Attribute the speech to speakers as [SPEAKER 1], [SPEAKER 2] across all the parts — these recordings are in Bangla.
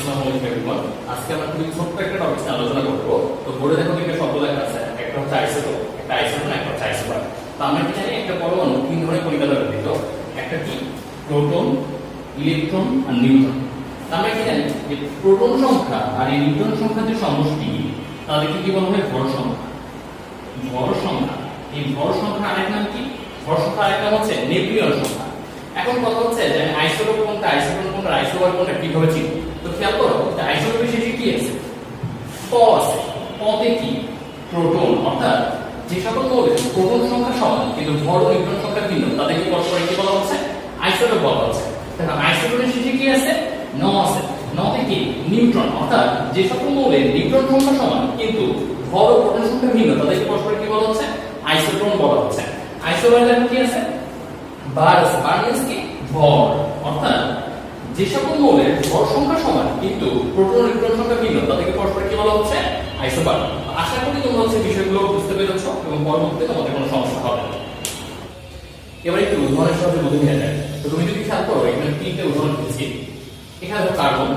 [SPEAKER 1] আসসালামু কি কি? প্রোটন, ইলেকট্রন সংখ্যা আর সংখ্যা। এই ভর সংখ্যা আরেক নাম কি? ভর সংখ্যা আরেক হচ্ছে নেপিয়ার সংখ্যা। এখন কথা হচ্ছে যে আইসোটোপ কোনটা? আইসোটোপ কোনটা? আইসোবার কোনটা? কীভাবে চিনব? তো খেয়াল করো আইসোটোপের কি আছে প আছে পতে কি প্রোটন অর্থাৎ যে সকল মৌলের প্রোটন সংখ্যা সমান কিন্তু ভর ও নিউট্রন সংখ্যা ভিন্ন তাদেরকে পরস্পর কি বলা হচ্ছে আইসোটোপ বলা হচ্ছে দেখো আইসোটোপের শেষে কি আছে ন আছে নতে কি নিউট্রন অর্থাৎ যে সকল মৌলের নিউট্রন সংখ্যা সমান কিন্তু ভর ও প্রোটন সংখ্যা ভিন্ন তাদেরকে পরস্পর কি বলা হচ্ছে আইসোটোন বলা হচ্ছে আইসোবার কি আছে বার আছে বার কি ভর অর্থাৎ যে সকল মৌলের ভর সংখ্যা সমান, কিন্তু প্রোটন ইলেকট্রন সংখ্যা ভিন্ন তাদেরকে পরস্পর কি বলা হচ্ছে? আইসোবার আশা করি তোমরা হচ্ছে বিষয়গুলো বুঝতে পেরেছ এবং পরবর্তীতে তোমাদের কোনো সমস্যা হবে এবার একটু উদাহরণের সাহায্যে বুঝে নেওয়া যায় তো তুমি যদি খেয়াল করো, এখানে তিনটে উদাহরণ দিচ্ছি এখানে হলো কার্বন।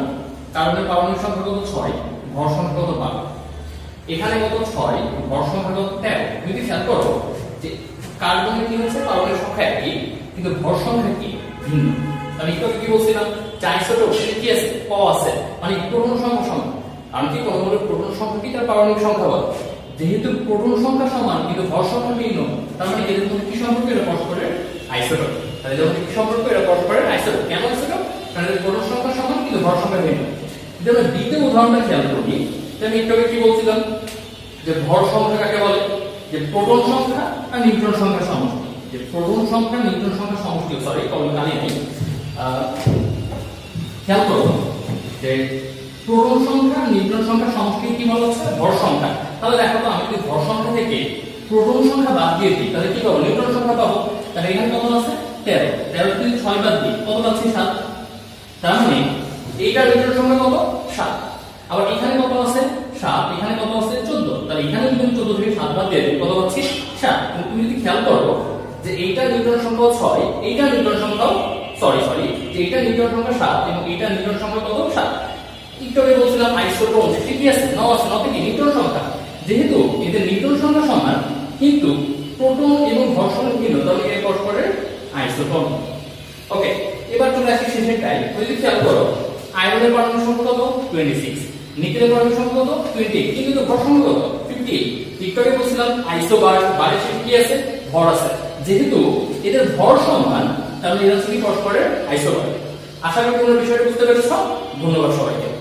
[SPEAKER 1] কার্বনের পারমাণবিক সংখ্যা কত? ছয়। ভর সংখ্যা কত? বারো। এখানে কত? ছয়। ভর সংখ্যা কত? তেরো। তুমি যদি খেয়াল করো যে কার্বনের কি হচ্ছে? পারমাণবিক সংখ্যা একই, কিন্তু ভর সংখ্যা কি? ভিন্ন। আমি একটু কি বলছিলাম? যে আইসোটোপ সেটা কি আছে। ক আছে মানে প্রোটন সংখ্যা সমান। আমি কি কোনো বলে প্রোটন সংখ্যা কি? তার পারমাণবিক সংখ্যা বল। যেহেতু প্রোটন সংখ্যা সমান কিন্তু ভর সংখ্যা ভিন্ন তার মানে এদের মধ্যে কি সম্পর্ক? এরা পরস্পরের আইসোটোপ। তাহলে যখন কি সম্পর্ক? এরা পরস্পরের আইসোটোপ। কেন আইসোটোপ? কারণ এদের প্রোটন সংখ্যা সমান কিন্তু ভর সংখ্যা ভিন্ন। যদি আমরা দ্বিতীয় উদাহরণটা খেয়াল করি তাহলে আমি একটু কি বলছিলাম? যে ভর সংখ্যা কাকে বলে? যে প্রোটন সংখ্যা আর নিউট্রন সংখ্যা সমষ্টি। যে প্রোটন সংখ্যা নিউট্রন সংখ্যা সমষ্টি সরি কমন কালি নেই আহ, খেয়াল করো যে প্রোটন সংখ্যা, নিউট্রন সংখ্যা সমষ্টি কি বলা হচ্ছে? ভর সংখ্যা। তাহলে দেখো তো, আমি ভর সংখ্যা থেকে প্রোটন সংখ্যা বাদ দিয়ে দিই, তাহলে কি পাবো? নিউট্রন সংখ্যা পাবো। তাহলে এখানে কত আছে? তেরো। তেরো যদি ছয় বাদ দিই, কত পাচ্ছি? সাত। তার মানে এইটা নিউট্রন সংখ্যা কত? সাত। আবার এখানে কত আছে? সাত। এখানে কত আছে? চোদ্দ। তাহলে এখানে যদি আমি চোদ্দ থেকে সাত বাদ দিয়ে দিই, কত পাচ্ছি? সাত। তুমি যদি খেয়াল করো যে এইটা নিউট্রন সংখ্যা ছয় এইটা নিউট্রন সংখ্যাও সরি সরি যে এইটা নিউট্রন সংখ্যা সাত এবং এইটা নিউট্রন সংখ্যা কত? সাত। আগে বলছিলাম আইসোটোন ঠিকই আছে? ন আছে ন থেকে নিউট্রন সংখ্যা। যেহেতু এদের নিউট্রন সংখ্যা সমান, কিন্তু প্রোটন এবং সংখ্যা ভিন্ন, তাহলে এর পরস্পরের আইসোটোন ওকে এবার চলে আসি শেষেরটাই যদি খেয়াল করো, আয়রনের পারমাণবিক সংখ্যা কত? 26 নিকেলের পারমাণবিক সংখ্যা কত? 28 কিন্তু সংখ্যা কত? 58 একটু আগে বলছিলাম আইসোবার শেষে কি আছে? ভর আছে। যেহেতু এদের ভর সমান এরা হচ্ছে কি পরস্পরের আইসোবার আশা করি তোমরা বিষয়টা বুঝতে পেরেছ। ধন্যবাদ সবাইকে।